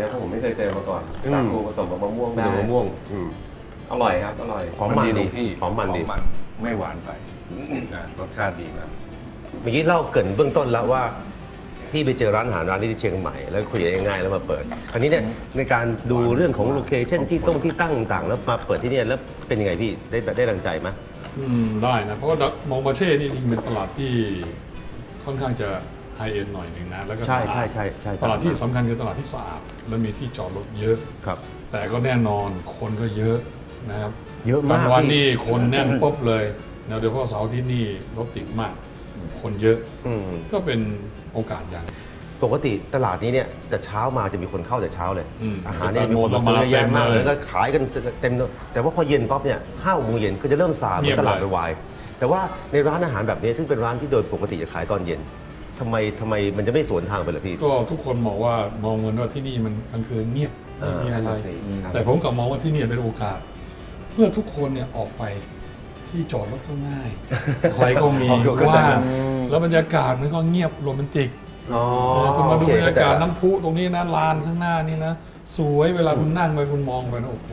นะเพราะผมไม่เคยเจอมาก่อนอืม สาคูผสมกับมะม่วงเป็นได้ มะม่วงอืมอร่อยครับ อร่อย หอมมันดีดีที่หอมมันดีไม่หวานไปนะรสชาติดีมาก เมื่อกี้เล่าเกรินเบื้องต้นแล้วว่าพี่ไปเจอร้านอาหารร้านนี้ที่เชียงใหม่แล้วคุยกันง่ายๆแล้วมาเปิด คราวนี้เนี่ยในการดูเรื่องของโลเคชั่นที่ต้องที่ตั้งต่างๆแล้วมาเปิดที่เนี่ยแล้วเป็นยังไงพี่ได้ได้ดังใจไหมอืมได้นะ เพราะว่ามองมาเช่นี่จริงๆเป็นตลาดที่ค่อนข้างจะ ไฮเอ็นหน่อยหนึ่งนะ แล้วก็ใช่สะอาดใช่ใช่ใช่ตลาดที่สำคัญคือตลาดที่สะอาดและมีที่จอดรถเยอะ ครับ แต่ก็แน่นอนคนก็เยอะนะครับเยอะมากบางวันพี่ นี่คนแน่นปุ๊บเลยนะโดยเฉพาะเสาร์ที่นี่รถติดมาก คนเยอะอืมก็เป็นโอกาสอย่าง ปกติตลาดนี้เนี่ยแต่เช้ามาจะมีคนเข้าแต่เช้าเลย อืมอาหารเนี่ยมีคนมาซื้อเยอะแยะมากเต็มเลยแล้วก็ขายกันเต็มแต่ว่าพอเย็นป๊อปเนี่ยห้าโมงเย็นก็จะเริ่มซาเงียบตลาดเลยไปวายแต่ว่าในร้านอาหารแบบนี้ซึ่งเป็นร้านที่โดยปกติจะขายตอนเย็น ทำไมทำไมมันจะไม่สวนทางไปเหรอพี่ ก็ทุกคนมองว่ามองเหมือนว่าที่นี่มันกลางคืนเงียบไม่มีอะไรครับแต่ผมกลับมองว่าที่นี่เป็นโอกาส เพื่อทุกคนเนี่ยออกไปที่จอดรถก็ง่ายใครก็มีอ๋อเข้าใจว่างแล้วแล้วบรรยากาศมันก็เงียบโรแมนติกอ๋อคุณมาดูโอบรรยากาศเข้ใจละน้ำพุตรงนี้นะลานข้างหน้านี่นะสวยเวลาคุณนั่งไปคุณมองไปนะโอ้โห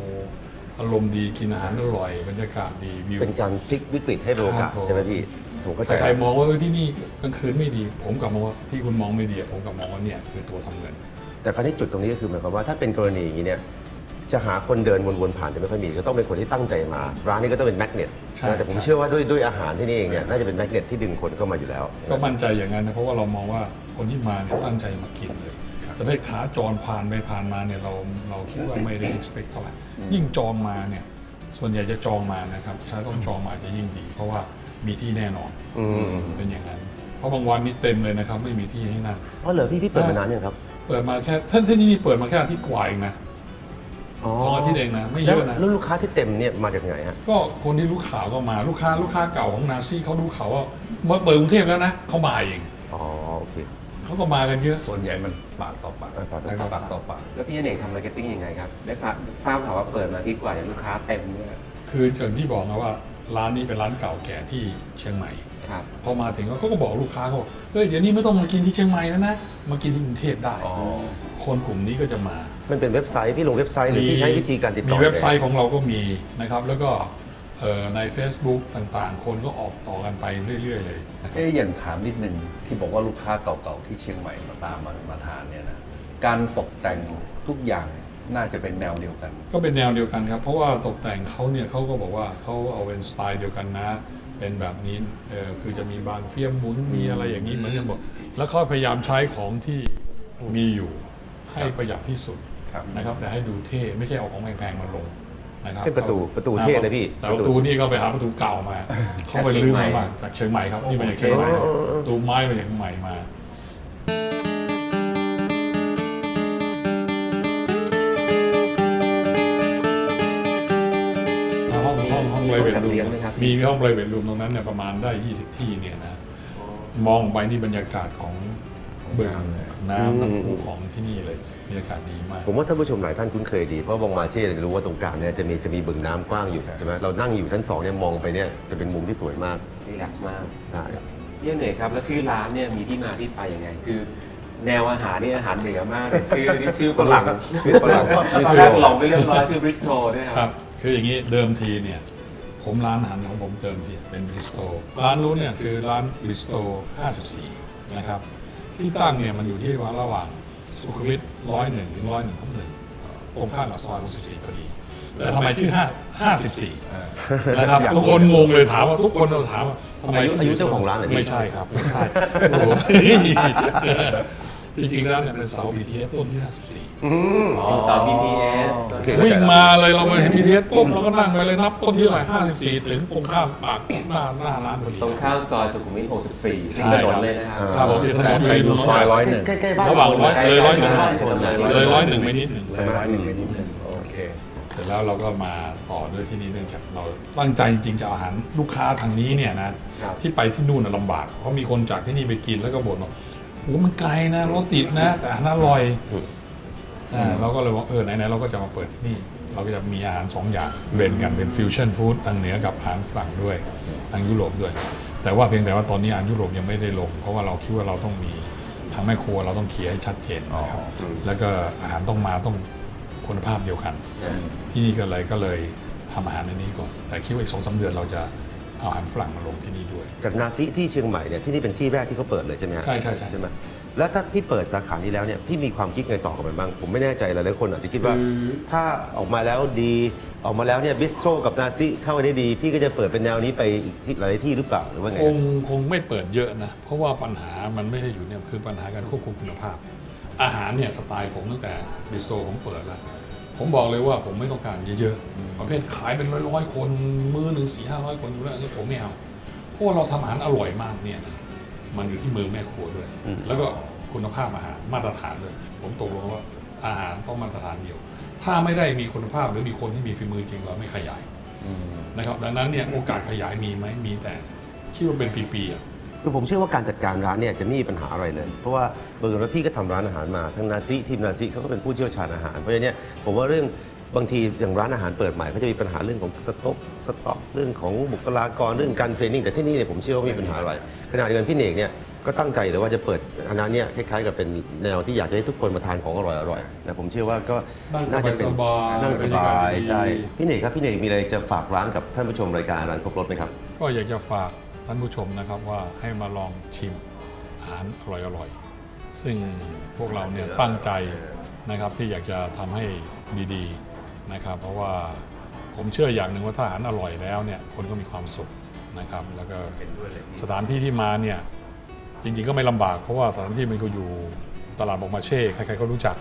อารมณ์ดีกินอาหารอร่อย บรรยากาศดีวิวเป็นการพลิกวิกฤตให้เป็นโอกาสครับผมใช่ไหมพี่ ผมก็ใจแต่ใครมองว่าเออที่นี่กลางคืนไม่ดี ผมกลับมองว่าที่คุณมองไม่ดีผมกลับมองว่าเนี่ยคือตัวทำเงิน แต่คราวนี้จุดตรงนี้ก็คือหมายความว่าถ้าเป็นกรณีอย่างนี้เนี่ยจะหาคนเดินวนๆผ่านจะไม่ค่อยมีก็ต้องเป็นคนที่ตั้งใจมา ร้านนี้ก็ต้องเป็นแมกเนตใช่แต่ผมใช่เชื่อว่าด้วยด้วยอาหารที่นี่เองเนี่ยน่าจะเป็นแมกเนตที่ดึงคนเข้ามาอยู่แล้ว ก็มั่นใจอย่างนั้นนะเพราะว่าเรามองว่าคนที่มาเนี่ยตั้งใจมากินเลยจะได้ขาจรผ่านไปผ่านมาเนี่ยเราเราคิดว่าไม่ได้ expect เท่าไหร่ยิ่งจองมาเนี่ยส่วนใหญ่จะจองมานะครับถ้าต้องจองมาจะยิ่งดี เพราะว่า มีที่แน่นอนอืมเป็นอย่างนั้น เพราะบางวันนี่เต็มเลยนะครับ ไม่มีที่ให้นั่งเพราะเหรอพี่พี่เปิดมานานยังครับเปิดมาแค่ท่านที่นี่เปิดมาแค่อาทิตย์กว่าเองนะสองอาทิตย์เองนะไม่เยอะนะแล้วลูกค้าที่เต็มเนี่ยมาจากไหนฮะก็คนที่รู้ข่าวก็มาลูกค้าลูกค้าเก่าของนาซี่เขารู้ข่าวว่าเมื่อเปิดกรุงเทพแล้วนะเขามาเองอ๋อโอเคเขาก็มากันเยอะส่วนใหญ่มันปากต่อปากปากต่อปากปากต่อปากแล้วพี่อเนกทำมาร์เก็ตติ้งยังไงครับได้ทราบทราบข่าวว่าเปิดมาอาที่กว่าเนี่ยลูกค้าเต็มเนี่ยคืออย่างที่บอกนะว่า ร้านนี้เป็นร้านเก่าแก่ที่เชียงใหม่ ครับ พอมาถึงเขาก็บอกลูกค้าเขาบอกเฮ้ยเดี๋ยวนี้ไม่ต้องมากินที่เชียงใหม่แล้วนะ มากินที่กรุงเทพได้ อ๋อ คนกลุ่มนี้ก็จะมา มันเป็นเว็บไซต์พี่ลงเว็บไซต์หรือพี่ใช้วิธีการติดต่อมีเว็บไซต์ของเราก็มีนะครับ แล้วก็เอ่อใน Facebook ต่างๆ คนก็ออกต่อกันไปเรื่อย ๆ เลยนะครับ เอ๊ะอย่างถามนิดนึงที่บอกว่าลูกค้าเก่าๆที่เชียงใหม่มาตามมามาทานเนี่ยนะการตกแต่งทุกอย่างน่าจะเป็นแนวเดียวกัน ก็เป็นแนวเดียวกันครับ เพราะว่าตกแต่งเขาเนี่ยเขาก็บอกว่าเขาเอาเป็นสไตล์เดียวกันนะ เป็นแบบนี้เออคือจะมีบานเฟียมหมุนมีอะไรอย่างนี้เหมือนกันหมดแล้วเขาพยายามใช้ของที่มีอยู่ให้ประหยัดที่สุดครับ นะครับ แต่ให้ดูเท่ไม่ใช่เอาของแพงๆมาลงนะครับเช่นประตูประตูเท่นะพี่แต่ประตูนี่ก็ไปหาประตูเก่ามา เขาไปลื้อมาจากเชียงใหม่ครับนี่มาจากเชียงใหม่ประตูไม้มาจากเชียงใหม่มา สัตว์รูเลี้ยงมไหมครับ มีห้องไ r รเวทรูมตรงนั้นเนี่ยประมาณได้ 20 ที่เนี่ยนะ มองไปนี่บรรยากาศของเบื้องน้ำน้ำพุของที่นี่เลยบรรยากาศดีมาก ผมว่าท่านผู้ชมหลายท่านคุ้นเคยดี เพราะบองมาเช่จะรู้ว่าตรงกลางเนี่ยจะมีจะมีบึงน้ำกว้างอยู่ใช่ไหมเรานั่งอยู่ชั้นสองเนี่ยมองไปเนี่ยจะเป็นมุมที่สวยมากรีแลกซ์มากใช่พี่อเนกครับ แล้วชื่อร้านเนี่ยมีที่มาที่ไปยังไง คือ แนวอาหารนี่อาหารเหนือมากเลยชื่อนี่ชื่อฝรั่งฝรั่งตอนแรกหลงไปเรียบร้อยชื่อบริสโตด้วยคครัรับ บ คืออย่างนี้เดิมทีเนี่ย ผมร้านอาหารของผมเดิมทีเป็นบริสโตร้านนู้นเนี่ยคือร้านบริสโต54 นะครับ ที่ตั้งเนี่ยมันอยู่ที่ว่าระหว่างสุขุมวิทร้อยหนึ่งถึงร้อยหนึ่งทับหนึ่งตรงข้ามกับซอย64พอดีแต่ทำไมชื่อ5 54นะครับทุกคนงงเลยถามว่าทุกคนเราถามว่าทำไมอายุถึงอายุเจ้าของร้านเหรอพี่ไม่ใช่ครับไม่ใช่โอ้โห จริงๆแล้วเนี่ยเป็นเสา BTS ต้นที่54มีเสา BTS โอเควิ่งมาเลยเรามาเห็น BTS ปุ๊บเราก็นั่งไปเลยนับต้นที่เท่าไหร่54 ถึงตรงข้ามปากหน้าหน้าร้านพอดี ตรงข้ามซอยสุขุมวิท 64ใช่ที่ถนนเลยนะครับครับผมอยู่ถนนอยู่ริมถนน ซอยร้อยหนึ่งใกล้ๆบ้านระหว่างร้อยเลยร้อยหนึ่งใกล้ๆชนเลยเลยร้อยหนึ่งไปนิดหนึ่งเลยร้อยหนึ่งไปนิดนึงโอเค เสร็จแล้วเราก็มาต่อด้วยที่นี่เนื่องจากเราตั้งใจจริงๆจะเอาอาหารลูกค้าทางนี้เนี่ยนะครับ ที่ไปที่นู่นนะลำบากเพราะมีคนจากที่นี่ไปกินแล้วก็บ่นว่า โอ้มันไกลนะรถติดนะ แต่อาหารอร่อยอ่าเราก็เลยว่าเออไหนๆเราก็จะมาเปิดที่นี่ เราก็จะมีอาหารสองอย่างเวนกันเป็นฟิวชั่นฟู้ดทางเหนือกับอาหารฝรั่งด้วยทางยุโรปด้วย แต่ว่าเพียงแต่ว่าตอนนี้อาหารยุโรปยังไม่ได้ลง เพราะว่าเราคิดว่าเราต้องมีททางแม่ครัวเราต้องเคลียร์ให้ชัดเจนนะครับแล้วก็อาหารต้องมาต้องคุณภาพเดียวกัน ที่นี่ก็เลยก็เลยทำอาหารในนี้ก่อนแต่คิดว่าอีกสองสาเดือนเราจะ เอาอาหารฝรั่งมาลงที่นี่ด้วย จากนาซิที่เชียงใหม่เนี่ยที่นี่เป็นที่แรกที่เขาเปิดเลยใช่ไหมฮะใช่ใช่ใช่ ใช่ไหมแล้วถ้าพี่เปิดสาขานี้แล้วเนี่ยพี่มีความคิดไงต่อกับมันบ้างผมไม่แน่ใจหลายๆคนอาจจะคิดว่าคือถ้าออกมาแล้วดีออกมาแล้วเนี่ยบิสโตรกับนาซิเข้ากันได้ดี พี่ก็จะเปิดเป็นแนวนี้ไปอีกที่หลายๆที่หรือเปล่าหรือว่าไงคงคงไม่เปิดเยอะนะ เพราะว่าปัญหามันไม่ได้อยู่เนี่ยคือปัญหาการควบคุมคุณภาพ อาหารเนี่ยสไตล์ผมตั้งแต่บิสโตรผมเปิดแล้ว ผมบอกเลยว่าผมไม่ต้องการเยอะๆประเภทขายเป็นร้อยๆคนมือหนึ่งสี่ห้าร้อยคนอยู่แล้วนี่ผมไม่เอาเพราะว่าเราทำอาหารอร่อยมากเนี่ยนะมันอยู่ที่มือแม่ครัวด้วย แล้วก็คุณภาพอาหารมาตรฐานด้วยผมตกลงว่าอาหารต้องมาตรฐานเดียว ถ้าไม่ได้มีคุณภาพหรือมีคนที่มีฝีมือจริงเราไม่ขยายนะครับดังนั้นเนี่ยโอกาสขยายมีไหมมีแต่คิดว่าเป็นปีๆอะ คือผมเชื่อว่าการจัดการร้านเนี่ยจะไม่มีปัญหาอะไรเลย เพราะว่าเบิร์ว่าพี่ก็ทำร้านอาหารมาทั้งนาซิทีมนาซิเขาก็เป็นผู้เชี่ยวชาญอาหาร เพราะฉะนั้นเนี่ยผมว่าเรื่องบางทีอย่างร้านอาหารเปิดใหม่เขาจะมีปัญหาเรื่องของสต็อกสต็อกเรื่องของบุคลากรเรื่องการเทรนนิ่งแต่ที่นี่เนี่ยผมเชื่อว่าไม่มีปัญหาอะไรขณะเดียวกันพี่เนกเนี่ยก็ตั้งใจเลยว่าจะเปิดอันนั้นเนี่ยคล้ายๆกับเป็นแนวที่อยากจะให้ทุกคนมาทานของอร่อยๆนะผมเชื่อว่าก็นั่งน่าจะเป็นสบายๆนั่งสบรรยาบากาศยดีใช่พี่เนกครับพี่เนกมีอะไรจะฝากร้านกับท่านผู้ชมรายการร้านครบรถไหมครับ ก็อยากจะฝาก ท่านผู้ชมนะครับว่าให้มาลองชิมอาหารอร่อยๆ ซึ่งพวกเราเนี่ยตั้งใจนะครับที่อยากจะทำให้ดีๆนะครับ เพราะว่าผมเชื่ออย่างหนึ่งว่าถ้าอาหารอร่อยแล้วเนี่ยคนก็มีความสุขนะครับ แล้วก็สถานที่ที่มาเนี่ยจริงๆก็ไม่ลำบากเพราะว่าสถานที่มันก็อยู่ตลาดบอกมาเช่ใครๆก็รู้จัก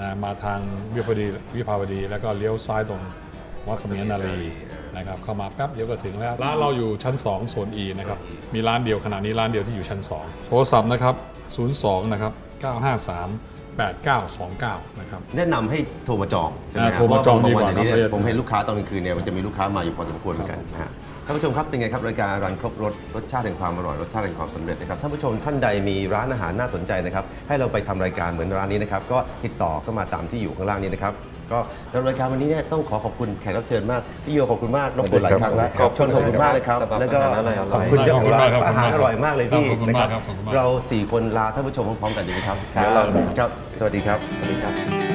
นะมาทางวิภาวดีวิภาวดี แล้วก็เลี้ยวซ้ายตรง วัดเสมียนนารีนะครับเข้ามาแป๊บเดียวก็ถึงแล้วร้านเราอยู่ชั้น2โซน E นะครับมีร้านเดียวขณะนี้ร้านเดียวที่อยู่ชั้น 2 โทรศัพท์นะครับ 02 นะครับ 953 8929 นะครับ แนะนำให้โทรมาจองใช่ไหมอ่าฮะโทรมาจองเพดีระกว่าบงนครับเนี่ยประหยัดผมเห็นลูกค้าตอนกลางคืนเนี่ยมันจะมีลูกค้ามาอยู่พอสมควรเหมือนกันนะฮะ ท่านผู้ชมครับเป็นไงครับรายการรันครบรสรสชาติแห่งความอร่อยรสชาติแห่งความสำเร็จนะครับท่านผู้ชมท่านใดมีร้านอาหารน่าสนใจนะครับให้เราไปทำรายการเหมือนร้านนี้นะครับก็ติดต่อเข้ามาตามที่อยู่ข้างล่างนี้นะครับก็สำหรับรายการวันนี้เนี่ยต้องขอขอบคุณแขกรับเชิญมากพี่โยขอบคุณมากรบกวนหลายครั้งแล้วขอบคุณชนขอบคุณมากเลยครับสำหรับแล้วก็อาหารอร่อยๆ ขอบคุณเจ้าของร้านขอบคุณมากครับอาหารอร่อยมากเลยพี่ขอบคุณนะคมารักบครับขอบคุณมาก เราสี่คนลาท่านผู้ชมพร้อมๆกันดีไหมครับครับครับสวัสดีครับ สวัสดีครับ